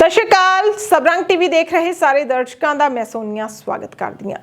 ਸਤਿ ਸ਼੍ਰੀ ਅਕਾਲ। ਸਬਰੰਗ ਟੀਵੀ ਦੇਖ ਰਹੇ ਸਾਰੇ ਦਰਸ਼ਕਾਂ ਦਾ ਮੈਂ ਸੋਨੀਆ ਸਵਾਗਤ ਕਰਦੀ ਹਾਂ।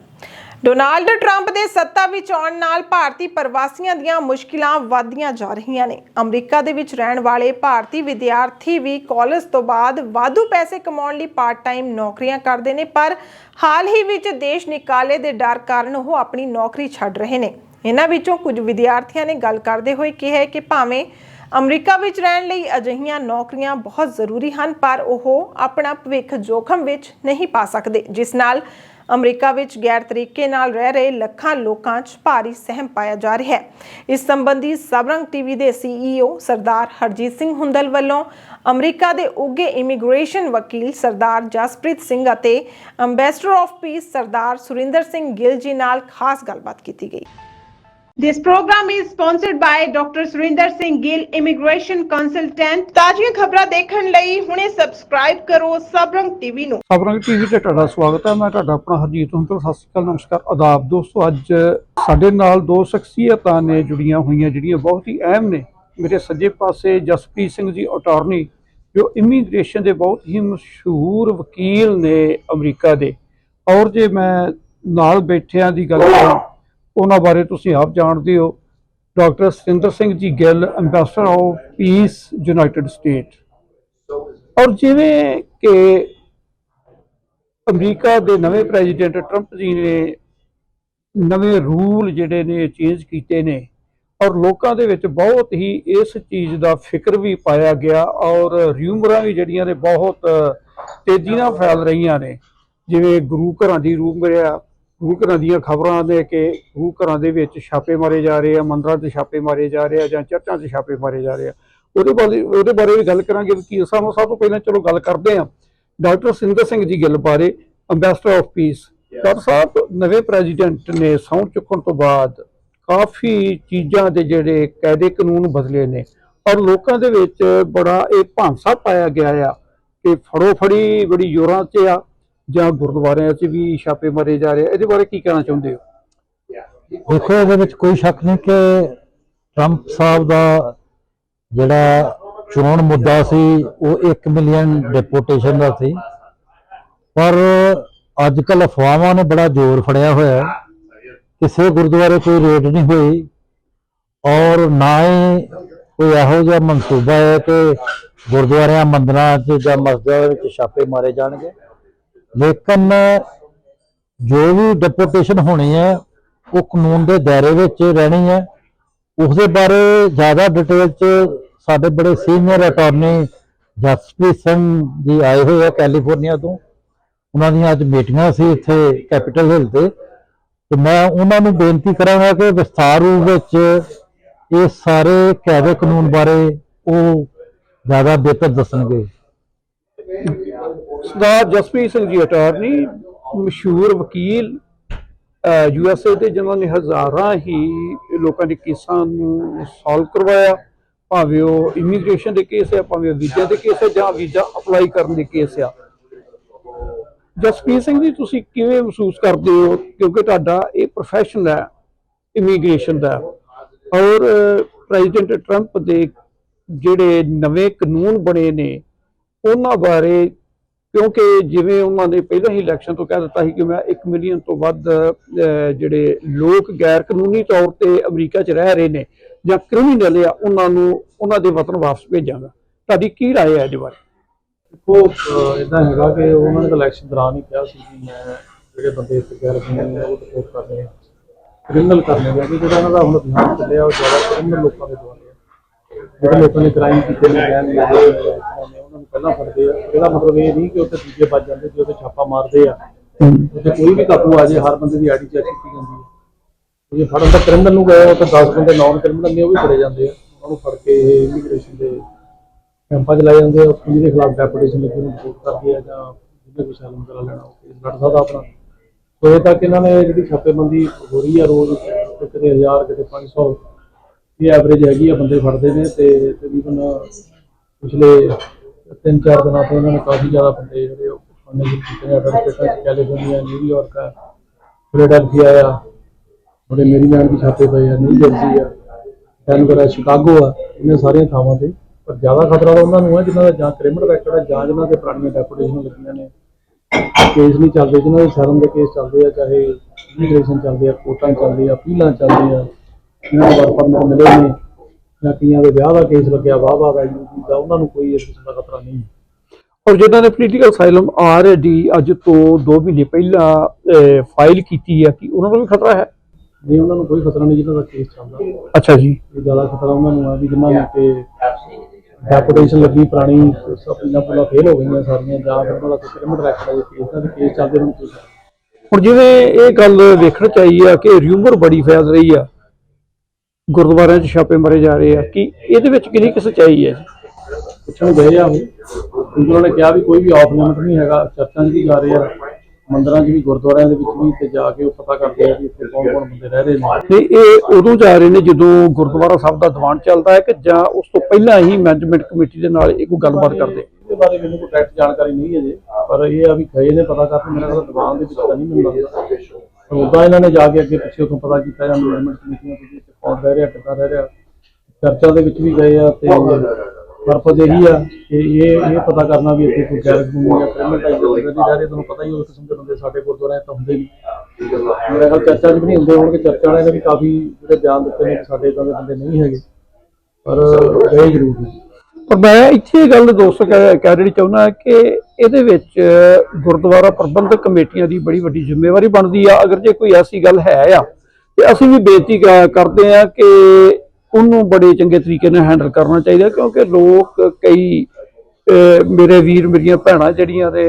ਡੋਨਾਲਡ ਟਰੰਪ ਦੇ ਸੱਤਾ ਵਿੱਚ ਆਉਣ ਨਾਲ ਭਾਰਤੀ ਪ੍ਰਵਾਸੀਆਂ ਦੀਆਂ ਮੁਸ਼ਕਿਲਾਂ ਵਧਦੀਆਂ ਜਾ ਰਹੀਆਂ ਨੇ। ਅਮਰੀਕਾ ਦੇ ਵਿੱਚ ਰਹਿਣ ਵਾਲੇ ਭਾਰਤੀ ਵਿਦਿਆਰਥੀ ਵੀ ਕਾਲਜ ਤੋਂ ਬਾਅਦ ਵਾਧੂ ਪੈਸੇ ਕਮਾਉਣ ਲਈ ਪਾਰਟ ਟਾਈਮ ਨੌਕਰੀਆਂ ਕਰਦੇ ਨੇ, ਪਰ ਹਾਲ ਹੀ ਵਿੱਚ ਦੇਸ਼ ਨਿਕਾਲੇ ਦੇ ਡਰ ਕਾਰਨ ਉਹ ਆਪਣੀ ਨੌਕਰੀ ਛੱਡ ਰਹੇ ਨੇ। ਇਹਨਾਂ ਵਿੱਚੋਂ ਕੁਝ ਵਿਦਿਆਰਥੀਆਂ ਨੇ ਗੱਲ ਕਰਦੇ ਹੋਏ ਕਿਹਾ ਕਿ ਭਾਵੇਂ ਅਮਰੀਕਾ ਵਿੱਚ ਰਹਿਣ ਲਈ ਅਜਿਹੀਆਂ ਨੌਕਰੀਆਂ ਬਹੁਤ ਜ਼ਰੂਰੀ ਹਨ, ਪਰ ਉਹ ਆਪਣਾ ਭਵਿੱਖ ਜੋਖਮ ਵਿੱਚ ਨਹੀਂ ਪਾ ਸਕਦੇ, ਜਿਸ ਨਾਲ ਅਮਰੀਕਾ ਵਿੱਚ ਗੈਰ ਤਰੀਕੇ ਨਾਲ ਰਹਿ ਰਹੇ ਲੱਖਾਂ ਲੋਕਾਂ 'ਚ ਭਾਰੀ ਸਹਿਮ ਪਾਇਆ ਜਾ ਰਿਹਾ ਹੈ। ਇਸ ਸੰਬੰਧੀ ਸਬਰੰਗ ਟੀਵੀ ਦੇ ਸੀਈਓ ਸਰਦਾਰ ਹਰਜੀਤ ਸਿੰਘ ਹੁੰਦਲ ਵੱਲੋਂ ਅਮਰੀਕਾ ਦੇ ਉੱਘੇ ਇਮੀਗ੍ਰੇਸ਼ਨ ਵਕੀਲ ਸਰਦਾਰ ਜਸਪ੍ਰੀਤ ਸਿੰਘ ਅਤੇ ambassador of peace Sardar Surinder Singh Gill ji ਨਾਲ ਖਾਸ ਗੱਲਬਾਤ ਕੀਤੀ ਗਈ। This program is sponsored by Dr. Surinder Singh Gill, Immigration Consultant. ਤਾਜ਼ੀਆਂ ਖਬਰਾਂ ਦੇਖਣ ਲਈ ਹੁਣੇ ਸਬਸਕ੍ਰਾਈਬ ਕਰੋ ਸਬਰੰਗ ਟੀਵੀ ਨੂੰ। ਖਬਰਾਂ ਟੀਵੀ ਤੇ ਤੁਹਾਡਾ ਸਵਾਗਤ ਹੈ। ਮੈਂ ਤੁਹਾਡਾ ਆਪਣਾ ਹਰਜੀਤ ਹੁੰਦਲ ਸਤਿ ਸ਼੍ਰੀ ਅਕਾਲ ਨਮਸਕਾਰ। ਆਦਾਬ ਦੋਸਤੋ ਅੱਜ ਸਾਡੇ ਨਾਲ ਦੋ ਸ਼ਖਸੀਅਤਾਂ ਨੇ ਜੁੜੀਆਂ ਹੋਈਆਂ ਜਿਹੜੀਆਂ ਬਹੁਤ ਹੀ ਅਹਿਮ ਨੇ। ਮੇਰੇ ਸੱਜੇ ਪਾਸੇ ਜਸਪ੍ਰੀਤ ਸਿੰਘ ਜੀ ਅਟਾਰਨੀ ਜੋ ਇਮੀਗ੍ਰੇਸ਼ਨ ਦੇ ਬਹੁਤ ਹੀ ਮਸ਼ਹੂਰ ਵਕੀਲ ਨੇ ਅਮਰੀਕਾ ਦੇ। ਔਰ ਜੇ ਮੈਂ ਨਾਲ ਬੈਠਿਆਂ ਦੀ ਗੱਲ ਕਰਾਂ ਉਹਨਾਂ ਬਾਰੇ ਤੁਸੀਂ ਆਪ ਜਾਣਦੇ ਹੋ। Doctor Satinder Singh ji Gill ambassador of peace united state ਔਰ ਜਿਵੇਂ ਕਿ ਅਮਰੀਕਾ ਦੇ ਨਵੇਂ ਪ੍ਰੈਜ਼ੀਡੈਂਟ ਟਰੰਪ ਜੀ ਨੇ ਨਵੇਂ ਰੂਲ ਜਿਹੜੇ ਨੇ ਚੇਂਜ ਕੀਤੇ ਨੇ, ਔਰ ਲੋਕਾਂ ਦੇ ਵਿੱਚ ਬਹੁਤ ਹੀ ਇਸ ਚੀਜ਼ ਦਾ ਫਿਕਰ ਵੀ ਪਾਇਆ ਗਿਆ, ਔਰ ਰਿਊਮਰਾਂ ਵੀ ਜਿਹੜੀਆਂ ਨੇ ਬਹੁਤ ਤੇਜ਼ੀ ਨਾਲ ਫੈਲ ਰਹੀਆਂ ਨੇ। ਜਿਵੇਂ ਗੁਰੂ ਘਰਾਂ ਦੀ ਰੂਮਰ ਆ ਗੁਰੂ ਘਰਾਂ ਦੀਆਂ ਖਬਰਾਂ ਨੇ ਕਿ ਗੁਰੂ ਘਰਾਂ ਦੇ ਵਿੱਚ ਛਾਪੇ ਮਾਰੇ ਜਾ ਰਹੇ ਆ ਮੰਦਰਾਂ 'ਤੇ ਛਾਪੇ ਮਾਰੇ ਜਾ ਰਹੇ ਆ ਜਾਂ ਚਰਚਾਂ 'ਤੇ ਛਾਪੇ ਮਾਰੇ ਜਾ ਰਹੇ ਆ। ਉਹਦੇ ਬਾਰੇ ਉਹਦੇ ਬਾਰੇ ਵੀ ਗੱਲ ਕਰਾਂਗੇ ਵਕੀਲ ਸਾਹਿਬ ਸਭ ਤੋਂ ਪਹਿਲਾਂ ਚਲੋ ਗੱਲ ਕਰਦੇ ਆ ਡਾਕਟਰ ਸਿੰਦਰ ਸਿੰਘ ਜੀ ਗਿੱਲ ਬਾਰੇ ambassador of peace doctor sahib ਨਵੇਂ ਪ੍ਰੈਜ਼ੀਡੈਂਟ ਨੇ ਸਹੁੰ ਚੁੱਕਣ ਤੋਂ ਬਾਅਦ ਕਾਫੀ ਚੀਜ਼ਾਂ ਦੇ ਜਿਹੜੇ ਕਾਇਦੇ ਕਾਨੂੰਨ ਬਦਲੇ ਨੇ। ਔਰ ਲੋਕਾਂ ਦੇ ਵਿੱਚ ਬੜਾ ਇਹ ਭਾਂਸਾ ਪਾਇਆ ਗਿਆ ਆ ਕਿ ਫੜੋ ਫੜੀ ਬੜੀ ਜ਼ੋਰਾਂ 'ਚ ਆ। ਜਾਂ ਗੁਰਦੁਆਰਿਆਂ 'ਚ ਵੀ ਛਾਪੇ ਮਾਰੇ ਜਾ ਰਹੇ ਆ? ਇਹਦੇ ਬਾਰੇ ਕੀ ਕਹਿਣਾ ਚਾਹੁੰਦੇ ਹੋ? ਦੇਖੋ, ਇਹਦੇ ਵਿੱਚ ਕੋਈ ਸ਼ੱਕ ਨਹੀਂ ਕਿ ਟਰੰਪ ਸਾਹਿਬ ਦਾ ਜਿਹੜਾ ਚੋਣ ਮੁੱਦਾ ਸੀ, ਉਹ 1 ਮਿਲੀਅਨ ਡਿਪੋਟੇਸ਼ਨ ਦਾ ਸੀ। ਪਰ ਅੱਜ ਕੱਲ ਅਫਵਾਹਾਂ ਨੇ ਬੜਾ ਜ਼ੋਰ ਫੜਿਆ ਹੋਇਆ ਹੈ। ਕਿਸੇ ਗੁਰਦੁਆਰੇ ਕੋਈ ਰੇਡ ਨਹੀਂ ਹੋਈ ਔਰ ਨਾ ਹੀ ਕੋਈ ਇਹੋ ਜਿਹਾ ਮਨਸੂਬਾ ਹੈ ਕਿ ਗੁਰਦੁਆਰਿਆਂ, ਮੰਦਰਾਂ 'ਚ ਜਾਂ ਮਸਜਿਦਾਂ ਦੇ ਵਿੱਚ ਛਾਪੇ ਮਾਰੇ ਜਾਣਗੇ। ਲੇਕਿਨ ਜੋ ਵੀ ਡਿਪੋਟੇਸ਼ਨ ਹੋਣੀ ਹੈ ਉਹ ਕਾਨੂੰਨ ਦੇ ਦਾਇਰੇ ਵਿੱਚ ਰਹਿਣੀ ਹੈ ਉਸ ਦੇ ਬਾਰੇ ਜ਼ਿਆਦਾ ਡਿਟੇਲ ਚ ਸਾਡੇ ਬੜੇ ਸੀਨੀਅਰ ਅਟਾਰਨੀ ਜਸਪ੍ਰੀਤ ਸਿੰਘ ਜੀ ਆਏ ਹੋਏ ਆ ਕੈਲੀਫੋਰਨੀਆ ਤੋਂ। ਉਹਨਾਂ ਦੀਆਂ ਅੱਜ ਮੀਟਿੰਗਾਂ ਸੀ ਇੱਥੇ ਕੈਪੀਟਲ ਹਿਲ ਤੇ। ਤੇ ਮੈਂ ਉਹਨਾਂ ਨੂੰ ਬੇਨਤੀ ਕਰਾਂਗਾ ਕਿ ਵਿਸਥਾਰ ਰੂਪ ਵਿੱਚ ਇਹ ਸਾਰੇ ਕਾਇਦੇ ਕਾਨੂੰਨ ਬਾਰੇ ਉਹ ਜ਼ਿਆਦਾ ਬਿਹਤਰ ਦੱਸਣਗੇ। ਸਰਦਾਰ ਜਸਪ੍ਰੀਤ ਸਿੰਘ ਜੀ ਅਟਾਰਨੀ ਮਸ਼ਹੂਰ ਵਕੀਲ ਯੂ ਐਸ ਏ ਦੇ ਜਿਨ੍ਹਾਂ ਨੇ ਹਜ਼ਾਰਾਂ ਹੀ ਲੋਕਾਂ ਦੇ ਕੇਸਾਂ ਨੂੰ ਸੋਲਵ ਕਰਵਾਇਆ। ਭਾਵੇਂ ਉਹ ਇਮੀਗ੍ਰੇਸ਼ਨ ਦੇ ਕੇਸ ਆ, ਭਾਵੇਂ ਵੀਜ਼ਾ ਦੇ ਕੇਸ ਆ, ਜਾਂ ਵੀਜ਼ਾ ਅਪਲਾਈ ਕਰਨ ਦੇ ਕੇਸ ਆ। ਜਸਪ੍ਰੀਤ ਸਿੰਘ ਜੀ, ਤੁਸੀਂ ਕਿਵੇਂ ਮਹਿਸੂਸ ਕਰਦੇ ਹੋ? ਕਿਉਂਕਿ ਤੁਹਾਡਾ ਇਹ ਪ੍ਰੋਫੈਸ਼ਨ ਹੈ ਇਮੀਗ੍ਰੇਸ਼ਨ ਦਾ। ਔਰ ਪ੍ਰੈਜ਼ੀਡੈਂਟ ਟਰੰਪ ਦੇ ਜਿਹੜੇ ਨਵੇਂ ਕਾਨੂੰਨ ਬਣੇ ਨੇ, ਉਹਨਾਂ ਬਾਰੇ ਕਿਉਂਕਿ ਜਿਵੇਂ ਉਹਨਾਂ ਨੇ ਪਹਿਲਾਂ ਹੀ ਇਲੈਕਸ਼ਨ ਤੋਂ ਕਹਿ ਦਿੱਤਾ ਸੀ ਕਿ ਮੈਂ 1 ਮਿਲੀਅਨ ਤੋਂ ਵੱਧ ਅਹ, ਜਿਹੜੇ ਲੋਕ ਗੈਰ ਕਾਨੂੰਨੀ ਤੌਰ ਤੇ ਅਮਰੀਕਾ 'ਚ ਰਹਿ ਰਹੇ ਨੇ ਜਾਂ ਕ੍ਰਿਮੀਨਲ ਆ ਉਹਨਾਂ ਨੂੰ ਉਹਨਾਂ ਦੇ ਵਤਨ ਵਾਪਸ ਭੇਜਾਂਗਾ ਤੁਹਾਡੀ ਕੀ رائے ਹੈ ਇਹਦੇ ਬਾਰੇ ਉਹ ਇਦਾਂ ਹੈਗਾ ਕਿ ਉਹਨਾਂ ਨੇ ਇਲੈਕਸ਼ਨ ਦੌਰਾਨ ਹੀ ਕਿਹਾ ਸੀ ਕਿ ਮੈਂ ਜਿਹੜੇ ਬੰਦੇ ਇੱਥੇ ਗੈਰ ਕਾਨੂੰਨੀ ਨੇ ਉਹ ਰਿਪੋਰਟ ਕਰਨੇ ਆ ਕ੍ਰਿਮੀਨਲ ਕਰਨੇ ਆ ਕਿ ਜਿਹੜਾ ਇਹਨਾਂ ਦਾ ਹੁਣ ਅਭਿਆਨ ਚੱਲਿਆ ਉਹ ਜ਼ਿਆਦਾ ਕ੍ਰਿਮੀਨਲ ਲੋਕਾਂ ਦੇ ਦੁਆਲੇ ਆ ਜਿਹੜੇ ਲੋਕਾਂ ਨੇ ਕ੍ਰਾਈਮ ਕੀਤੇ ਨੇ ਗੈਰ ਕਾਨੂੰਨੀ ਨੇ, ਉਹਨਾਂ ਨੂੰ ਪਹਿਲਾਂ ਫੜਦੇ ਆ। ਇਹਦਾ ਮਤਲਬ ਇਹ ਨਹੀਂ ਕਿ ਉੱਥੇ ਦੂਜੇ ਬਚ ਜਾਂਦੇ ਜੇ ਉੱਥੇ ਛਾਪਾ ਮਾਰਦੇ ਆ। ਉੱਥੇ ਕੋਈ ਵੀ ਕਾਬੂ ਆ ਜੇ ਹਰ ਬੰਦੇ ਦੀ ਆਈਡੀ ਚੈੱਕ ਕੀਤੀ ਜਾਂਦੀ ਹੈ ਜੇ ਫੜਨ ਦਾ ਕ੍ਰਿਮੀਨਲ ਨੂੰ ਗਏ ਤਾਂ 10 ਬੰਦੇ ਨਾਨ ਕ੍ਰਿਮੀਨਲ ਨੇ ਉਹ ਵੀ ਫੜੇ ਜਾਂਦੇ ਆ। ਉਹਨਾਂ ਨੂੰ ਫੜ ਕੇ ਇਮੀਗ੍ਰੇਸ਼ਨ ਦੇ ਕੈਂਪਾਂ ਚ ਲਾਏ ਜਾਂਦੇ ਆ। ਉਸ ਜਿਹਦੇ ਖਿਲਾਫ ਡੈਪੂਟੇਸ਼ਨ ਲਿਖੀ ਨੂੰ ਰਿਪੋਰਟ ਕਰਦੀ ਹੈ ਜਾਂ ਜਿਹਨੇ ਕੋਈ ਸੈਲਮ ਕਰਾ ਲੈਣਾ ਉਹ ਕੇਸ ਲੜ ਸਕਦਾ ਆਪਣਾ। ਸੋ ਇਹ ਤੱਕ ਇਹਨਾਂ ਨੇ ਜਿਹੜੀ ਛਾਪੇਬੰਦੀ ਹੋ ਰਹੀ ਆ ਰੋਜ਼ ਕਿਤੇ 1000 ਕਿਤੇ 500 ਇਹ ਐਵਰੇਜ ਹੈਗੀ ਆ ਬੰਦੇ ਫੜਦੇ ਨੇ ਤੇ ਤਕਰੀਬਨ ਪਿਛਲੇ 3-4 ਦਿਨਾਂ ਤੋਂ ਇਹਨਾਂ ਨੇ ਕਾਫੀ ਜ਼ਿਆਦਾ ਬੰਦੇ ਜਿਹੜੇ ਉਹ ਸ਼ੁਰੂ ਕੀਤੇ ਨੇ ਅਦਰ ਸਟੇਟਾਂ ਕੈਲੀਫੋਰਨੀਆ ਨਿਊਯਾਰਕ ਆ ਫਿਲਾਡੈਲਫੀਆ ਆ ਬੜੇ ਮੇਰੀਲੈਂਡ ਵੀ ਛਾਪੇ ਪਏ ਆ ਨਿਊ ਜਰਸੀ ਆ ਡੈਨਵਰ ਆ ਸ਼ਿਕਾਗੋ ਆ ਇਹਨਾਂ ਸਾਰੀਆਂ ਥਾਵਾਂ ਤੇ। ਪਰ ਜ਼ਿਆਦਾ ਖਤਰਾ ਤਾਂ ਉਹਨਾਂ ਨੂੰ ਹੈ ਜਿਨ੍ਹਾਂ ਦਾ ਜਾਂ ਕ੍ਰਿਮੀਨਲ ਰੈਕੋਰਡ ਹੈ ਜਾਂ ਜਿਨ੍ਹਾਂ ਦੇ ਪੁਰਾਣੀਆਂ ਡੈਪੂਟੇਸ਼ਨਾਂ ਲੱਗੀਆਂ ਨੇ। ਕੇਸ ਨਹੀਂ ਚੱਲਦੇ ਜਿਨ੍ਹਾਂ ਦੇ ਸ਼ਰਮ ਦੇ ਕੇਸ ਚੱਲਦੇ ਆ ਚਾਹੇ ਇਮੀਗ੍ਰੇਸ਼ਨ ਚੱਲਦੇ ਆ ਕੋਰਟਾਂ ਚੱਲਦੇ ਆ ਅਪੀਲਾਂ ਚੱਲਦੀਆਂ ਇਹਨਾਂ ਨੂੰ ਵਰਕ ਪਰਮਿਟ ਮਿਲੇ ਨੇ ਜਾਂ ਕਈਆਂ ਦੇ ਵਿਆਹ ਦਾ ਕੇਸ ਲੱਗਿਆ ਵਾਹ ਵਾਹ ਦਾ ਯੂਪੀ ਦਾ ਉਹਨਾਂ ਨੂੰ ਕੋਈ ਇਸ ਕਿਸਮ ਦਾ ਖਤਰਾ ਨਹੀਂ ਹੈ। ਔਰ ਜਿਨ੍ਹਾਂ ਨੇ ਪੋਲੀਟੀਕਲ ਅਸਾਈਲਮ ਆਲਰੇਡੀ ਅੱਜ ਤੋਂ 2 ਮਹੀਨੇ ਪਹਿਲਾਂ ਫਾਈਲ ਕੀਤੀ ਹੈ ਕਿ ਉਹਨਾਂ ਨੂੰ ਵੀ ਖਤਰਾ ਹੈ? ਨਹੀਂ ਉਹਨਾਂ ਨੂੰ ਕੋਈ ਖਤਰਾ ਨਹੀਂ ਜਿਨ੍ਹਾਂ ਦਾ ਕੇਸ ਚੱਲਦਾ। ਅੱਛਾ ਜੀ। ਇਹ ਜ਼ਿਆਦਾ ਖਤਰਾ ਉਹਨਾਂ ਨੂੰ ਹੈ ਵੀ ਜਿਨ੍ਹਾਂ ਨੂੰ ਤੇ ਡੈਪੂਟੇਸ਼ਨ ਲੱਗੀ ਪੁਰਾਣੀ ਅਪੀਲਾਂ ਪੁਲਾ ਫੇਲ ਹੋ ਗਈਆਂ ਸਾਰੀਆਂ ਜਾਂ ਫਿਰ ਉਹਨਾਂ ਦਾ ਕੋਈ ਕ੍ਰਿਮੀਨਲ ਰੈਕੋਰਡ ਹੈ ਜੇ ਕੇਸ ਦਾ ਕੇਸ ਚੱਲਦੇ ਨਹੀਂ। ਹੁਣ ਜਿਵੇਂ ਇਹ ਗੱਲ ਵੇਖਣ ਚ ਆਈ ਆ ਕਿ ਰਿਊਮਰ ਬੜੀ ਫੈਲ ਰਹੀ ਆ ਗੁਰਦੁਆਰਿਆਂ 'ਚ ਛਾਪੇ ਮਾਰੇ ਜਾ ਰਹੇ ਆ। ਕਿ ਇਹਦੇ ਵਿੱਚ ਕਿੰਨੀ ਕੁ ਸੱਚਾਈ ਹੈ ਪੁੱਛਣ ਗਏ ਆ। ਉਹਨਾਂ ਨੇ ਕਿਹਾ ਵੀ ਕੋਈ ਵੀ ਆਫ ਲਿਮਿਟ ਨਹੀਂ ਹੈਗਾ ਚਰਚਾਂ 'ਚ ਵੀ ਜਾ ਰਹੇ ਆ ਮੰਦਰਾਂ 'ਚ ਵੀ ਗੁਰਦੁਆਰਿਆਂ ਦੇ ਵਿੱਚ ਵੀ ਤੇ ਜਾ ਕੇ ਉਹ ਪਤਾ ਕਰਦੇ ਆ ਕਿ ਇੱਥੇ ਕੌਣ ਕੌਣ ਬੰਦੇ ਰਹਿ ਰਹੇ ਨੇ। ਤੇ ਇਹ ਉਦੋਂ ਜਾ ਰਹੇ ਨੇ ਜਦੋਂ ਗੁਰਦੁਆਰਾ ਸਾਹਿਬ ਦਾ ਦੀਵਾਨ ਚੱਲਦਾ ਹੈ ਕਿ ਜਾਂ ਉਸ ਤੋਂ ਪਹਿਲਾਂ ਹੀ ਮੈਨੇਜਮੈਂਟ ਕਮੇਟੀ ਦੇ ਨਾਲ ਇਹ ਕੋਈ ਗੱਲਬਾਤ ਕਰਦੇ? ਇਹਦੇ ਬਾਰੇ ਮੈਨੂੰ ਕੋਈ ਡਾਇਰੈਕਟ ਜਾਣਕਾਰੀ ਨਹੀਂ ਹੈ ਜੇ ਪਰ ਇਹ ਆ ਵੀ ਗਏ ਨੇ ਪਤਾ ਕਰਕੇ ਮੇਰਾ ਖਿਆਲ ਦੀਵਾਨ ਦੇ ਵਿੱਚ ਤਾਂ ਨਹੀਂ ਮਿਲਦਾ। ਉਦਾਂ ਇਹਨਾਂ ਨੇ ਜਾ ਕੇ ਅੱਗੇ ਪਿੱਛੇ ਉਥੋਂ ਪਤਾ ਕੀਤਾ ਜਾਂ ਮੈਨੇਜਮੈਂਟ ਕਮੇਟੀਆਂ ਤੋਂ ਵੀ ਰਹਿ ਰਿਹਾ, ਕਿੱਦਾਂ ਰਹਿ ਰਿਹਾ। ਚਰਚਾ ਦੇ ਵਿੱਚ ਵੀ ਗਏ ਆ ਤੇ ਪਰਪਸ ਇਹੀ ਆ ਕਿ ਇਹ ਇਹ ਪਤਾ ਕਰਨਾ ਵੀ ਇੱਥੇ ਕੋਈ ਗੈਰ ਕਾਨੂੰਨੀ ਜਾਂ ਕ੍ਰਿਮੀਨਲ ਟਾਈਪ ਦੇ ਰਹਿ ਤੁਹਾਨੂੰ ਪਤਾ ਹੀ ਉਸ ਕਿਸਮ ਦੇ ਬੰਦੇ ਸਾਡੇ ਗੁਰਦੁਆਰਿਆਂ ਤਾਂ ਹੁੰਦੇ ਨਹੀਂ। ਮੇਰਾ ਖਿਆਲ ਚਰਚਾ 'ਚ ਵੀ ਨਹੀਂ ਹੁੰਦੇ ਹੋਣਗੇ, ਚਰਚਾ ਵਾਲਿਆਂ ਨੇ ਵੀ ਕਾਫੀ ਜਿਹੜੇ ਬਿਆਨ ਦਿੱਤੇ ਨੇ ਕਿ ਸਾਡੇ ਇਦਾਂ ਦੇ ਬੰਦੇ ਨਹੀਂ ਹੈਗੇ। ਪਰ ਗਏ ਜ਼ਰੂਰ। ਨੇ ਪਰ ਮੈਂ ਇੱਥੇ ਇਹ ਗੱਲ ਦੋਸਤ ਕਹਿ ਦੇਣੀ ਚਾਹੁੰਦਾ ਕਿ ਇਹਦੇ ਵਿੱਚ ਗੁਰਦੁਆਰਾ ਪ੍ਰਬੰਧਕ ਕਮੇਟੀਆਂ ਦੀ ਬੜੀ ਵੱਡੀ ਜ਼ਿੰਮੇਵਾਰੀ ਬਣਦੀ ਆ। ਅਗਰ ਜੇ ਕੋਈ ਐਸੀ ਗੱਲ ਹੈ ਆ ਤੇ ਅਸੀਂ ਵੀ ਬੇਨਤੀ ਕਰਦੇ ਆ ਕਿ ਉਹਨੂੰ ਬੜੇ ਚੰਗੇ ਤਰੀਕੇ ਨਾਲ ਹੈਂਡਲ ਕਰਨਾ ਚਾਹੀਦਾ ਕਿਉਂਕਿ ਲੋਕ ਕਈ ਮੇਰੇ ਵੀਰ ਮੇਰੀਆਂ ਭੈਣਾਂ ਜਿਹੜੀਆਂ ਨੇ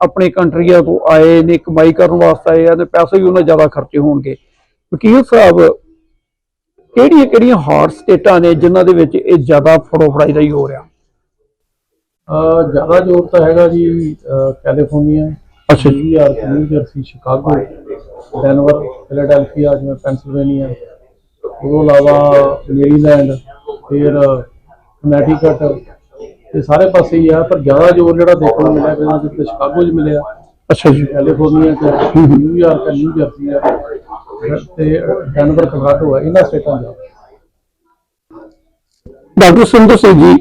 ਆਪਣੀ ਕੰਟਰੀਆਂ ਤੋਂ ਆਏ ਨੇ ਕਮਾਈ ਕਰਨ ਵਾਸਤੇ ਆਏ ਆ ਤੇ ਪੈਸੇ ਵੀ ਉਹਨਾਂ ਜ਼ਿਆਦਾ ਖਰਚੇ ਹੋਣਗੇ। ਵਕੀਲ ਸਾਹਿਬ ਕਿਹੜੀਆਂ ਕਿਹੜੀਆਂ ਹਾਰਡ ਸਟੇਟਾਂ ਨੇ ਜਿਨ੍ਹਾਂ ਦੇ ਵਿੱਚ ਇਹ ਜ਼ਿਆਦਾ ਫੜੋ ਫੜਾਈ ਦਾ ਹੀ ਹੋ ਰਿਹਾ ਜ਼ਿਆਦਾ ਜ਼ੋਰ ਤਾਂ ਹੈਗਾ ਜੀ ਕੈਲੀਫੋਰਨੀਆ ਅੱਛਾ ਜੀ। New Jersey Chicago. Denver Philadelphia ਜਿਵੇਂ ਪੈਂਸਿਲਵੇਨੀਆ ਉਹ ਤੋਂ ਇਲਾਵਾ ਮੇਰੀਲੈਂਡ ਫਿਰ ਕਨੈਟੀਕਟ। ਇਹ ਸਾਰੇ ਪਾਸੇ ਹੀ ਆ ਪਰ ਜ਼ਿਆਦਾ ਜ਼ੋਰ ਜਿਹੜਾ ਦੇਖਣ ਨੂੰ ਮਿਲਿਆ ਪਹਿਲਾਂ ਜਿੱਥੇ ਸ਼ਿਕਾਗੋ 'ਚ ਮਿਲਿਆ। ਅੱਛਾ ਜੀ। ਕੈਲੀਫੋਰਨੀਆ 'ਚ ਨਿਊਯਾਰਕ ਨਿਊ ਜਰਸੀ ਆ। ਤੇ ਡੈਨਵਰ ਕਲੋਰਾਡੋ ਆ ਇਹਨਾਂ ਸਟੇਟਾਂ 'ਚ। ਡਾਕਟਰ ਸੁੰਦਰ ਸਿੰਘ ਜੀ।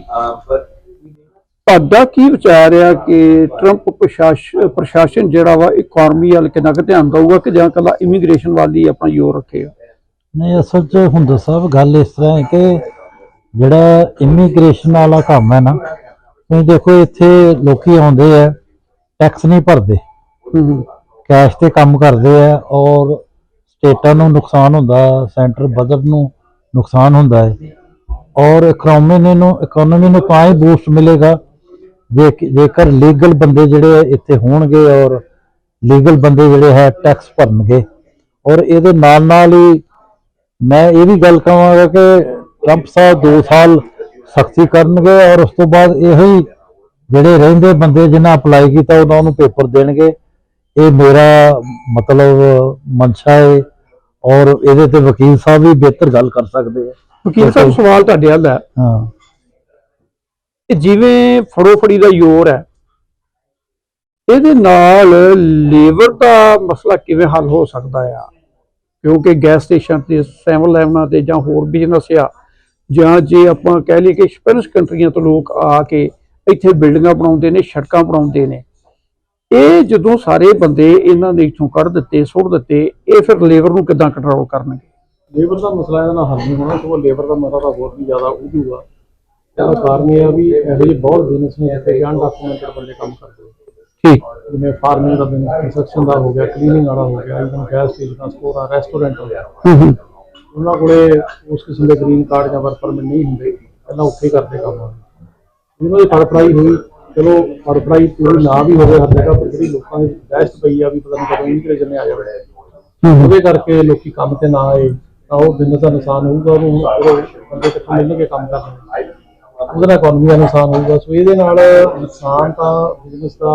ਤੁਹਾਡਾ ਕੀ ਵਿਚਾਰ ਆ ਕਿ ਟਰੰਪ ਪ੍ਰਸ਼ਾਸਨ ਪ੍ਰਸ਼ਾਸਨ ਜਿਹੜਾ ਵਾ ਇਕਨੋਮੀ ਵੱਲ ਕਿੰਨਾ ਕੁ ਧਿਆਨ ਦਊਗਾ ਕਿ ਜਾਂ ਕੱਲਾ ਇਮੀਗ੍ਰੇਸ਼ਨ ਵੱਲ ਆਪਣਾ ਜ਼ੋਰ ਰੱਖੇਗਾ ਨਹੀਂ ਅਸਲ 'ਚ ਹੁੰਦਾ ਸਾਹਿਬ ਗੱਲ ਇਸ ਤਰ੍ਹਾਂ ਹੈ ਕਿ ਜਿਹੜਾ ਇਮੀਗ੍ਰੇਸ਼ਨ ਵਾਲਾ ਕੰਮ ਹੈ ਨਾ ਤੁਸੀਂ ਦੇਖੋ ਇੱਥੇ ਲੋਕੀ ਆਉਂਦੇ ਆ ਟੈਕਸ ਨਹੀਂ ਭਰਦੇ। ਕੈਸ਼ ਤੇ ਕੰਮ ਕਰਦੇ ਆ ਔਰ ਸਟੇਟਾਂ ਨੂੰ ਨੁਕਸਾਨ ਹੁੰਦਾ ਸੈਂਟਰ ਬਜਟ ਨੂੰ ਨੁਕਸਾਨ ਹੁੰਦਾ ਹੈ। ਔਰ ਇਕਨੋਮੀ ਨੂੰ ਇਕਨੋਮੀ ਨੂੰ ਤਾਂ ਹੀ ਬੂਸਟ ਮਿਲੇਗਾ ਜੇ ਜੇਕਰ ਲੀਗਲ ਬੰਦੇ ਜਿਹੜੇ ਇੱਥੇ ਹੋਣਗੇ ਔਰ ਲੀਗਲ ਬੰਦੇ ਜਿਹੜੇ ਹੈ ਟੈਕਸ ਭਰਨਗੇ ਔਰ ਇਹਦੇ ਨਾਲ ਨਾਲ ਹੀ ਮੈਂ ਇਹ ਵੀ ਗੱਲ ਕਹਾਂਗਾ ਕਿ ਟਰੰਪ ਸਾਹਿਬ 2 ਸਾਲ ਸਖਤੀ ਕਰਨਗੇ ਔਰ ਉਸ ਤੋਂ ਬਾਅਦ ਇਹੋ ਹੀ ਜਿਹੜੇ ਰਹਿੰਦੇ ਬੰਦੇ ਜਿਨ੍ਹਾਂ ਅਪਲਾਈ ਕੀਤਾ ਉਹਨਾਂ ਨੂੰ ਪੇਪਰ ਦੇਣਗੇ। ਇਹ ਮੇਰਾ ਮਤਲਬ ਮਨਸ਼ਾ ਹੈ ਔਰ ਇਹਦੇ ਤੇ ਵਕੀਲ ਸਾਹਿਬ ਵੀ ਬਿਹਤਰ ਗੱਲ ਕਰ ਸਕਦੇ ਆ। ਵਕੀਲ ਸਾਹਿਬ ਸਵਾਲ ਤੁਹਾਡੇ ਵੱਲ ਹੈ। ਹਾਂ। ਕਿ ਜਿਵੇਂ ਫੜੋਫੜੀ ਦਾ ਜ਼ੋਰ ਹੈ, ਇਹਦੇ ਨਾਲ ਲੇਬਰ ਦਾ ਮਸਲਾ ਕਿਵੇਂ ਹੱਲ ਹੋ ਸਕਦਾ ਆ? ਕਿਉਂਕਿ ਗੈਸ ਸਟੇਸ਼ਨ ਤੇ 7-Eleven ਤੇ ਜਾਂ ਹੋਰ ਬਿਜ਼ਨਸ ਆ, ਜਾਂ ਜੇ ਆਪਾਂ ਕਹਿ ਲਈਏ ਕਿ ਸਪੈਨਿਸ਼ ਕੰਟਰੀਆਂ ਤੋਂ ਲੋਕ ਆ ਕੇ ਇੱਥੇ ਬਿਲਡਿੰਗਾਂ ਬਣਾਉਂਦੇ ਨੇ, ਸੜਕਾਂ ਬਣਾਉਂਦੇ ਨੇ, ਇਹ ਜਦੋਂ ਸਾਰੇ ਬੰਦੇ ਇਹਨਾਂ ਨੇ ਇੱਥੋਂ ਕੱਢ ਦਿੱਤੇ, ਸੁੱਟ ਦਿੱਤੇ, ਇਹ ਫਿਰ ਲੇਬਰ ਨੂੰ ਕਿੱਦਾਂ ਕੰਟਰੋਲ ਕਰਨਗੇ? ਲੇਬਰ ਦਾ ਮਸਲਾ ਇਹਦਾ ਨਾਲ ਹੱਲ ਨਹੀਂ ਹੋਣਾ ਸਗੋਂ ਲੇਬਰ ਦਾ ਮਸਲਾ ਤਾਂ ਹੋਰ ਵੀ ਜ਼ਿਆਦਾ ਉਜੂਗਾ ਇਹਦਾ ਕਾਰਨ ਇਹ ਆ ਵੀ ਇਹੋ ਜਿਹੇ ਬਹੁਤ ਬਿਜ਼ਨਸ ਨੇ ਜਿੱਥੇ ਅਨਡਾਕੂਮੈਂਟਡ ਬੰਦੇ ਕੰਮ ਕਰਦੇ। ਠੀਕ। ਜਿਵੇਂ ਫਾਰਮਿੰਗ ਦਾ ਬਿਜ਼ਨਸ ਕੰਸਟਰਕਸ਼ਨ ਦਾ ਹੋ ਗਿਆ ਕਲੀਨਿੰਗ ਵਾਲਾ ਹੋ ਗਿਆ ਇਵਨ ਗੈਸ ਸਟੇਸ਼ਨ ਸਟੋਰ ਆ ਰੈਸਟੋਰੈਂਟ ਹੋ ਗਿਆ। ਉਹਨਾਂ ਕੋਲੇ ਉਸ ਕਿਸਮ ਦੇ ਗ੍ਰੀਨ ਕਾਰਡ ਜਾਂ ਵਰਕ ਪਰਮਿਟ ਨਹੀਂ ਹੁੰਦੇ। ਪਹਿਲਾਂ ਉੱਥੇ ਕਰਦੇ ਕੰਮ ਉਹਨਾਂ ਦੀ ਫੜਫੜਾਈ ਹੋਈ ਚਲੋ ਫੜਫੜਾਈ ਪੂਰੀ ਨਾ ਵੀ ਹੋਵੇ ਹਰ ਜਗ੍ਹਾ ਪਰ ਜਿਹੜੀ ਲੋਕਾਂ ਦੀ ਦਹਿਸ਼ਤ ਪਈ ਆ ਵੀ ਪਤਾ ਨਹੀਂ ਕਦੋਂ ਇਮੀਗ੍ਰੇਸ਼ਨ ਨੇ ਆ ਜਾਣਾ ਹੂੰ ਉਹਦੇ ਕਰਕੇ ਲੋਕੀ ਕੰਮ ਤੇ ਨਾ ਆਏ ਤਾਂ ਉਹ ਬਿਜ਼ਨਸ ਦਾ ਨੁਕਸਾਨ ਹੋਊਗਾ ਉਹ ਬੰਦੇ ਕਿੱਥੋਂ ਮਿਲਣਗੇ ਕੰਮ ਕਰਨ। ਉਹਦੇ ਨਾਲ ਇਕਨੋਮੀ ਦਾ ਨੁਕਸਾਨ ਹੋਊਗਾ। ਸੋ ਇਹਦੇ ਨਾਲ ਨੁਕਸਾਨ ਤਾਂ ਬਿਜ਼ਨਸ ਦਾ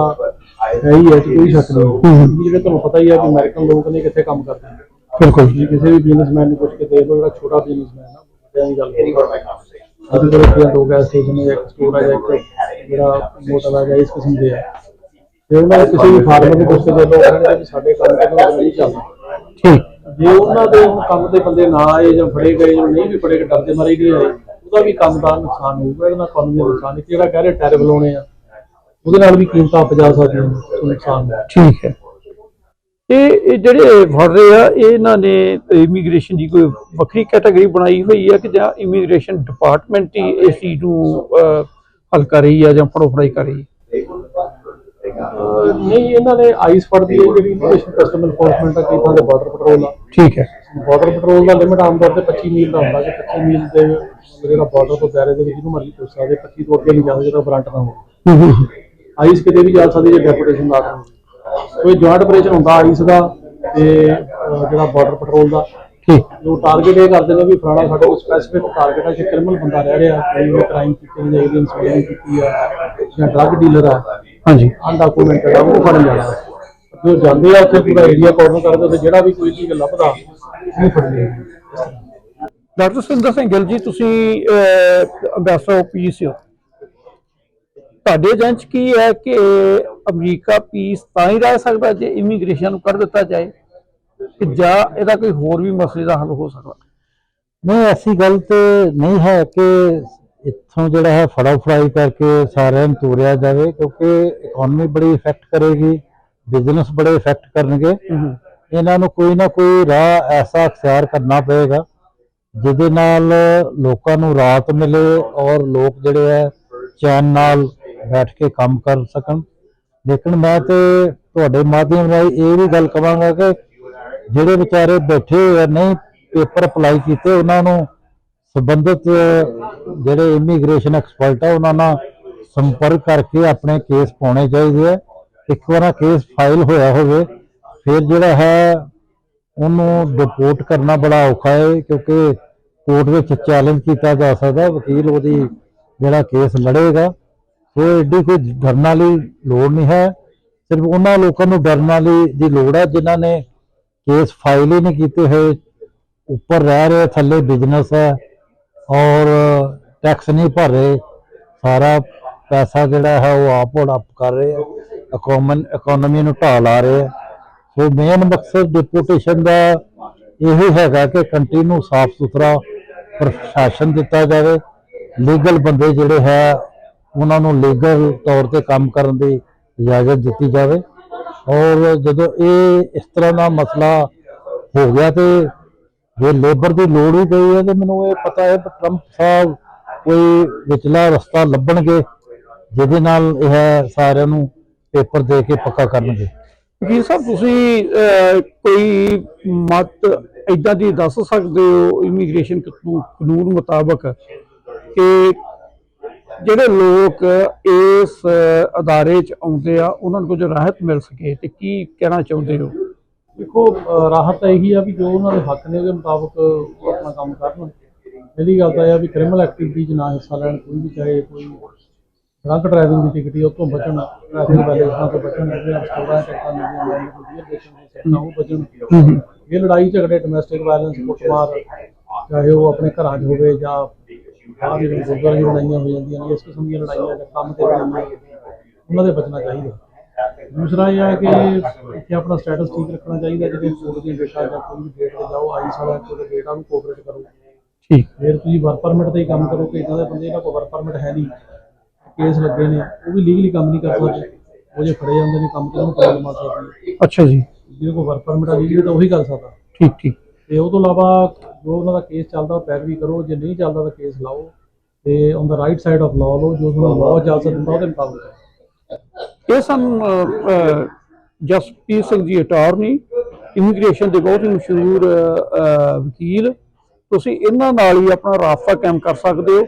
ਹੈ ਹੀ ਹੈ ਕੋਈ ਸ਼ੱਕ ਨਹੀਂ। ਜਿਹੜੇ ਤੁਹਾਨੂੰ ਪਤਾ ਹੀ ਹੈ ਕਿ ਅਮਰੀਕਨ ਲੋਕ ਨੇ ਕਿੱਥੇ ਕੰਮ ਕਰਦੇ ਨੇ। ਬਿਲਕੁਲ। ਤੁਸੀਂ ਕਿਸੇ ਵੀ ਬਿਜ਼ਨਸਮੈਨ ਨੂੰ ਪੁੱਛ ਕੇ ਦੇਖ ਲਓ ਜਿਹੜਾ ਛੋਟਾ ਬਿਜ਼ਨਸਮੈਨ ਆ ਵੱਡਿਆਂ ਦੀ ਗੱਲ ਨਹੀਂ ਸਾਡੇ ਕੋਲ ਇੱਥੇ ਦੋ ਗੈਸ ਸਟੇਸ਼ਨ ਹੈ ਇੱਕ ਸਟੋਰ ਹੈ ਜਾਂ ਇੱਕ ਜਿਹੜਾ ਮੋਟਰ ਹੈ ਜਾਂ ਇਸ ਕਿਸਮ ਦੇ ਆ। ਤੇ ਉਹਨਾਂ ਦੇ ਕਿਸੇ ਵੀ ਫਾਰਮਰ ਨੂੰ ਪੁੱਛ ਕੇ ਦੇਖ ਲਓ ਕਹਿੰਦੇ ਵੀ ਸਾਡੇ ਕੰਮ ਤੇ ਕੋਈ ਨਹੀਂ ਚੱਲਦਾ। ਠੀਕ। ਜੇ ਉਹਨਾਂ ਦੇ ਕੰਮ ਤੇ ਬੰਦੇ ਨਾ ਆਏ ਜਾਂ ਫੜੇ ਗਏ ਜਾਂ ਨਹੀਂ ਵੀ ਫੜੇ ਗਏ ਡਰਦੇ ਮਾਰੇ ਗਏ ਆਏ ਉਹਦਾ ਵੀ ਕੰਮ ਦਾ ਨੁਕਸਾਨ ਹੋਊਗਾ ਇਹਦੇ ਨਾਲ ਕਾਨੂੰਨੀ ਨੁਕਸਾਨ ਇੱਕ ਜਿਹੜਾ ਕਹਿ ਰਹੇ ਟੈਰਿਫ ਲਾਉਣੇ ਆ ਉਹਦੇ ਨਾਲ ਵੀ ਕੀਮਤਾਂ ਆਪ ਜਾ ਸਕਦੀਆਂ ਨੇ ਸੋ ਨੁਕਸਾਨ ਹੈ ਠੀਕ ਹੈ। ਇਹ ਇਹ ਜਿਹੜੇ ਫੜ ਰਹੇ ਆ ਇਹ ਇਹਨਾਂ ਨੇ ਇਮੀਗ੍ਰੇਸ਼ਨ ਦੀ ਕੋਈ ਵੱਖਰੀ ਕੈਟਾਗਰੀ ਬਣਾਈ ਹੋਈ ਹੈ ਕਿ ਜਾਂ ਇਮੀਗ੍ਰੇਸ਼ਨ ਡਿਪਾਰਟਮੈਂਟ ਹੀ ਇਸ ਚੀਜ਼ ਨੂੰ ਹੱਲ ਕਰ ਰਹੀ ਹੈ ਜਾਂ ਫੜੋ ਫੜਾਈ ਕਰ ਰਹੀ ਹੈ ਨਹੀਂ ਇਹਨਾਂ ਨੇ ਆਈਸ ਫੜਦੀ ਹੈ ਜਿਹੜੀ ਇਮੀਗ੍ਰੇਸ਼ਨ ਕਸਟਮ ਐਨਫੋਰਸਮੈਂਟ ਆ ਕਿਦਾਂ ਦੇ ਬਾਰਡਰ ਪੈਟਰੋਲ ਆ। ਠੀਕ ਹੈ। ਬਾਰਡਰ ਪੈਟਰੋਲ ਦਾ ਲਿਮਿਟ ਆਮ ਤੌਰ ਤੇ 25 ਮੀਲ ਦਾ ਹੁੰਦਾ ਕਿ 25 ਮੀਲ ਦੇ ਜਿਹੜਾ ਬਾਰਡਰ ਤੋਂ ਦਾਇਰੇ ਦੇ ਵਿੱਚ ਜਿਹਨੂੰ ਮਰਜ਼ੀ ਪੁੱਛ ਸਕਦੇ 25 ਤੋਂ ਅੱਗੇ ਨਹੀਂ ਜਾ ਸਕਦਾ ਵਾਰੰਟ ਨਾ ਹੋ ਹੂੰ ਹੂੰ ਹੂੰ। ਆਈਸ ਕਿਤੇ ਵੀ ਜਾ ਸਕਦੀ ਜੇ ਡੈਪੂਟੇਸ਼ਨ ਨਾ ਹੋਵੇ। ਕੋਈ ਜੁਆਇੰਟ ਆਪਰੇਸ਼ਨ ਹੁੰਦਾ ਆਈਸ ਦਾ ਤੇ ਅਹ, ਜਿਹੜਾ ਬਾਰਡਰ ਪੈਟਰੋਲ ਦਾ। ਠੀਕ। ਜੋ ਟਾਰਗੇਟ ਇਹ ਕਰਦੇ ਨੇ ਵੀ ਫਲਾਣਾ ਸਾਡੇ ਸਪੈਸੀਫਿਕ ਟਾਰਗੇਟ ਹੈ ਕਿ ਕ੍ਰਿਮੀਨਲ ਬੰਦਾ ਰਹਿ ਰਿਹਾ ਕੋਈ ਵੀ ਕ੍ਰਾਈਮ ਕੀਤੇ ਜਾਂ ਏਲੀਅਨ ਸਮਗਲਿੰਗ ਕੀਤੀ ਆ ਜਾਂ ਡਰੱਗ ਡੀਲਰ ਆ ਹਾਂਜੀ। ਅਨਡਾਕੂਮੈਂਟਡ ਆ ਉਹ ਫੜਨ ਜਾਣਾ ਜੋ ਜਾਂਦੇ ਆ ਉੱਥੇ ਪੂਰਾ ਏਰੀਆ ਕਵਰ ਕਰਦੇ ਉੱਥੇ ਜਿਹੜਾ ਵੀ ਕੋਈ ਚੀਜ਼ ਲੱਭਦਾ ਉਹ ਫੜ ਲਿਆ ਡਾਕਟਰ ਸੁਰਿੰਦਰ ਸਿੰਘ ਗਿੱਲ ਜੀ ਤੁਸੀਂ ਅੰਬੈਸਡਰ ਪੀਸ ਹੋ ਤੁਹਾਡੇ ਜਾਂਚ ਕੀ ਹੈ ਕਿ ਅਮਰੀਕਾ ਪੀਸ ਤਾਂ ਹੀ ਰਹਿ ਸਕਦਾ ਜੇ ਇਮੀਗ੍ਰੇਸ਼ਨ ਨੂੰ ਕਰ ਦਿੱਤਾ ਜਾਏ ਕਿ ਜਾਂ ਇਹਦਾ ਕੋਈ ਹੋਰ ਵੀ ਮਸਲੇ ਦਾ ਹੱਲ ਹੋ ਸਕਦਾ? ਨਹੀਂ ਐਸੀ ਗੱਲ ਤੇ ਨਹੀਂ ਹੈ ਕਿ ਇੱਥੋਂ ਜਿਹੜਾ ਹੈ ਫੜਾ ਫੜਾਈ ਕਰਕੇ ਸਾਰਿਆਂ ਨੂੰ ਤੋਰਿਆ ਜਾਵੇ ਕਿਉਂਕਿ ਇਕਨੋਮੀ ਬੜੀ ਇਫੈਕਟ ਕਰੇਗੀ ਬਿਜ਼ਨਸ ਬੜੇ ਇਫੈਕਟ ਕਰਨਗੇ। ਇਹਨਾਂ ਨੂੰ ਕੋਈ ਨਾ ਕੋਈ ਰਾਹ ਐਸਾ ਅਖਤਿਆਰ ਕਰਨਾ ਪਏਗਾ ਜਿਹਦੇ ਨਾਲ ਲੋਕਾਂ ਨੂੰ ਰਾਹਤ ਮਿਲੇ ਔਰ ਲੋਕ ਜਿਹੜੇ ਹੈ ਚੈਨ ਨਾਲ ਬੈਠ ਕੇ ਕੰਮ ਕਰ ਸਕਣ। ਲੇਕਿਨ ਮੈਂ ਤੇ ਤੁਹਾਡੇ ਮਾਧਿਅਮ ਰਾਹੀਂ ਇਹ ਵੀ ਗੱਲ ਕਵਾਂਗਾ ਕਿ ਜਿਹੜੇ ਵਿਚਾਰੇ ਬੈਠੇ ਹੋਏ ਨਹੀਂ, ਪੇਪਰ ਅਪਲਾਈ ਕੀਤੇ, ਉਹਨਾਂ ਨੂੰ ਸੰਬੰਧਿਤ ਜਿਹੜੇ ਇਮੀਗ੍ਰੇਸ਼ਨ ਐਕਸਪਰਟ ਆ, ਉਹਨਾਂ ਨਾਲ ਸੰਪਰਕ ਕਰਕੇ ਆਪਣੇ ਕੇਸ ਪਾਉਣੇ ਚਾਹੀਦੇ ਆ। ਇੱਕ ਵਾਰ ਕੇਸ ਫਾਈਲ ਹੋਇਆ ਹੋਵੇ, ਫਿਰ ਜਿਹੜਾ ਹੈ ਉਹਨੂੰ ਡਿਪੋਰਟ ਕਰਨਾ ਬੜਾ ਔਖਾ ਹੈ, ਕਿਉਂਕਿ ਕੋਰਟ ਵਿੱਚ ਚੈਲੰਜ ਕੀਤਾ ਜਾ ਸਕਦਾ, ਵਕੀਲ ਉਹਦੀ ਜਿਹੜਾ ਕੇਸ ਲੜੇਗਾ ਸੋ ਐਡੀ ਕੋਈ ਡਰਨ ਵਾਲੀ ਲੋੜ ਨਹੀਂ ਹੈ। ਸਿਰਫ ਉਹਨਾਂ ਲੋਕਾਂ ਨੂੰ ਡਰਨ ਵਾਲੀ ਦੀ ਲੋੜ ਹੈ ਜਿਨ੍ਹਾਂ ਨੇ ਕੇਸ ਫਾਈਲ ਹੀ ਨਹੀਂ ਕੀਤੇ ਹੋਏ, ਉੱਪਰ ਰਹਿ ਰਹੇ, ਥੱਲੇ ਬਿਜ਼ਨਸ ਹੈ, ਔਰ ਟੈਕਸ ਨਹੀਂ ਭਰ ਰਹੇ, ਸਾਰਾ ਪੈਸਾ ਜਿਹੜਾ ਹੈ ਉਹ ਆਪ ਹੜਪ ਕਰ ਰਹੇ ਆ ਇਕਨੋਮੀ ਨੂੰ ਢਾਹ ਲਾ ਰਹੇ ਆ ਸੋ ਮੇਨ ਮਕਸਦ ਡਿਪੂਟੇਸ਼ਨ ਦਾ ਇਹੀ ਹੈਗਾ ਕਿ ਕੰਟਰੀ ਨੂੰ ਸਾਫ਼ ਸੁਥਰਾ ਪ੍ਰਸ਼ਾਸਨ ਦਿੱਤਾ ਜਾਵੇ। ਲੀਗਲ ਬੰਦੇ ਜਿਹੜੇ ਹੈ, ਉਹਨਾਂ ਨੂੰ ਲੀਗਲ ਤੌਰ ਤੇ ਕੰਮ ਕਰਨ ਦੀ ਇਜਾਜ਼ਤ ਦਿੱਤੀ ਜਾਵੇ। ਔਰ ਜਦੋਂ ਇਹ ਇਸ ਤਰ੍ਹਾਂ ਦਾ ਮਸਲਾ ਹੋ ਗਿਆ ਤੇ ਜੇ ਲੇਬਰ ਦੀ ਲੋੜ ਹੀ ਪਈ ਹੈ ਤੇ ਮੈਨੂੰ ਇਹ ਪਤਾ ਹੈ ਕਿ ਟਰੰਪ ਸਾਹਿਬ ਕੋਈ ਵਿਚਲਾ ਰਸਤਾ ਲੱਭਣਗੇ, ਜਿਹਦੇ ਨਾਲ ਇਹ ਸਾਰਿਆਂ ਨੂੰ ਪੇਪਰ ਦੇ ਕੇ ਪੱਕਾ ਕਰਨਗੇ। ਵਕੀਲ ਸਾਹਿਬ ਤੁਸੀਂ ਕੋਈ ਮਤ ਇਦਾਂ ਦੀ ਦੱਸ ਸਕਦੇ ਹੋ ਇਮੀਗ੍ਰੇਸ਼ਨ ਕਾਨੂੰਨ ਮੁਤਾਬਕ ਕਿ ਜਿਹੜੇ ਲੋਕ ਇਸ ਅਦਾਰੇ 'ਚ ਆਉਂਦੇ ਆ, ਉਹਨਾਂ ਨੂੰ ਕੁਝ ਰਾਹਤ ਮਿਲ ਸਕੇ ਤੇ ਕੀ ਕਹਿਣਾ ਚਾਹੁੰਦੇ ਹੋ? ਦੇਖੋ ਰਾਹਤ ਇਹੀ ਆ ਵੀ ਜੋ ਉਹਨਾਂ ਦੇ ਹੱਕ ਨੇ ਉਹਦੇ ਮੁਤਾਬਕ ਉਹ ਆਪਣਾ ਕੰਮ ਕਰਨ। ਪਹਿਲੀ ਗੱਲ ਤਾਂ ਇਹ ਆ ਵੀ ਕ੍ਰਿਮੀਨਲ ਐਕਟੀਵਿਟੀ 'ਚ ਨਾ ਹਿੱਸਾ ਲੈਣ ਕੋਈ ਵੀ, ਚਾਹੇ ਕੋਈ ਡਰੰਕ ਡਰਾਈਵਿੰਗ ਦੀ ਟਿਕਟ ਹੀ ਉਹ ਤੋਂ ਬਚਣ ਟ੍ਰੈਫਿਕ ਵਾਇਲੇਸ਼ਨਾਂ ਤੋਂ ਬਚਣ ਜਿਹੜੇ ਸਟੋਰਾਂ ਟੈਕਸਾਂ ਮਿਲਦੀਆਂ ਨੇ ਵਧੀਆ ਦੇਖਣ ਦੀ ਸਿੱਖਣਾ ਉਹ ਬਚਣ ਇਹ ਲੜਾਈ ਝਗੜੇ ਡੋਮੈਸਟਿਕ ਵਾਇਲੈਂਸ ਕੁੱਟਮਾਰ ਚਾਹੇ ਉਹ ਆਪਣੇ ਘਰਾਂ 'ਚ ਹੋਵੇ ਜਾਂ ਬਾਹਰ ਜਿਹੜੇ ਗੁਰਦੁਆਰੇ ਦੀਆਂ ਲੜਾਈਆਂ ਹੋ ਜਾਂਦੀਆਂ ਨੇ ਇਸ ਕਿਸਮ ਦੀਆਂ ਲੜਾਈਆਂ ਜਾਂ ਕੰਮ ਤੇ ਲੜਾਈਆਂ ਉਹਨਾਂ ਦੇ ਬਚਣਾ ਚਾਹੀਦਾ। ਦੂਸਰਾ ਇਹ ਹੈ ਕਿ ਇੱਥੇ ਆਪਣਾ ਸਟੇਟਸ ਠੀਕ ਰੱਖਣਾ ਚਾਹੀਦਾ ਜਿਹੜੇ ਕੋਰਟ ਦੀ ਡੇਟਾ ਜਾਂ ਕੋਈ ਵੀ ਡੇਟ ਤੇ ਜਾਓ ਆਈ ਸਾਲਾ ਕੋਈ ਡੇਟਾ ਨੂੰ ਕੋਆਪਰੇਟ ਕਰੋ। ਠੀਕ। ਫਿਰ ਤੁਸੀਂ ਵਰਕ ਪਰਮਿਟ ਤੇ ਹੀ ਕੰਮ ਕਰੋ ਕਿ ਇਦਾਂ ਦੇ ਬੰਦੇ ਇਹਨਾਂ ਕੋਲ ਵਰਕ ਪਰਮਿਟ ਹੈ ਨਹੀਂ। ਕੇਸ ਲੱਗੇ ਨੇ ਉਹ ਵੀ ਲੀਗਲੀ ਕੰਮ ਨਹੀਂ ਕਰ ਸਕਦੇ। ਉਹ ਜੇ ਫੜੇ ਜਾਂਦੇ ਨੇ ਕੰਮ ਤੇ ਉਹਨੂੰ ਪ੍ਰੋਬਲਮ ਆ ਸਕਦੀ ਹੈ ਅੱਛਾ ਜੀ। ਜਿਹਦੇ ਕੋਲ ਵਰਕ ਪਰਮਿਟ ਆ ਲੀਗਲੀ ਤਾਂ ਉਹੀ ਕਰ ਸਕਦਾ ਠੀਕ ਠੀਕ। ਤੇ ਉਹ ਤੋਂ ਇਲਾਵਾ ਜੋ ਉਹਨਾਂ ਦਾ ਕੇਸ ਚੱਲਦਾ ਉਹ ਪੈਰਵੀ ਕਰੋ। ਜੇ ਨਹੀਂ ਚੱਲਦਾ ਤਾਂ ਕੇਸ ਲਾਓ। ਤੇ on the right side of law ਲਓ ਜੋ ਤੁਹਾਨੂੰ ਲਾਅ ਇਜਾਜ਼ਤ ਦਿੰਦਾ ਉਹਦੇ ਮੁਤਾਬਕ ਇਹ ਸਨ ਜਸਪੀਤ ਸਿੰਘ ਜੀ ਅਟਾਰਨੀ ਇਮੀਗ੍ਰੇਸ਼ਨ ਦੇ ਬਹੁਤ ਹੀ ਮਸ਼ਹੂਰ ਵਕੀਲ। ਤੁਸੀਂ ਇਹਨਾਂ ਨਾਲ ਹੀ ਆਪਣਾ ਰਾਬਤਾ ਕਾਇਮ ਕਰ ਸਕਦੇ ਹੋ।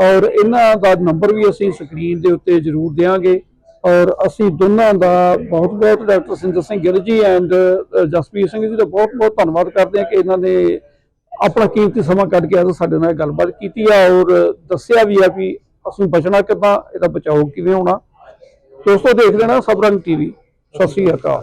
ਔਰ ਇਹਨਾਂ ਦਾ ਨੰਬਰ ਵੀ ਅਸੀਂ ਸਕਰੀਨ ਦੇ ਉੱਤੇ ਜ਼ਰੂਰ ਦੇਵਾਂਗੇ ਔਰ ਅਸੀਂ ਦੋਨਾਂ ਦਾ ਬਹੁਤ ਬਹੁਤ ਡਾਕਟਰ ਸਿੰਦਰ ਸਿੰਘ ਗਿੱਲ ਜੀ ਐਂਡ ਜਸਪੀਤ ਸਿੰਘ ਜੀ ਦਾ ਬਹੁਤ ਬਹੁਤ ਧੰਨਵਾਦ ਕਰਦੇ ਹਾਂ ਕਿ ਇਹਨਾਂ ਨੇ ਆਪਣਾ ਕੀਮਤੀ ਸਮਾਂ ਕੱਢ ਕੇ ਅੱਜ ਸਾਡੇ ਨਾਲ ਗੱਲਬਾਤ ਕੀਤੀ ਆ ਔਰ ਦੱਸਿਆ ਵੀ ਆ ਵੀ ਅਸੀਂ ਬਚਣਾ ਕਿੱਦਾਂ, ਇਹਦਾ ਬਚਾਓ ਕਿਵੇਂ ਹੋਣਾ। ਦੋਸਤੋ ਦੇਖ ਲੈਣਾ ਸਬਰੰਗ ਟੀਵੀ। ਸਤਿ ਸ੍ਰੀ ਅਕਾਲ।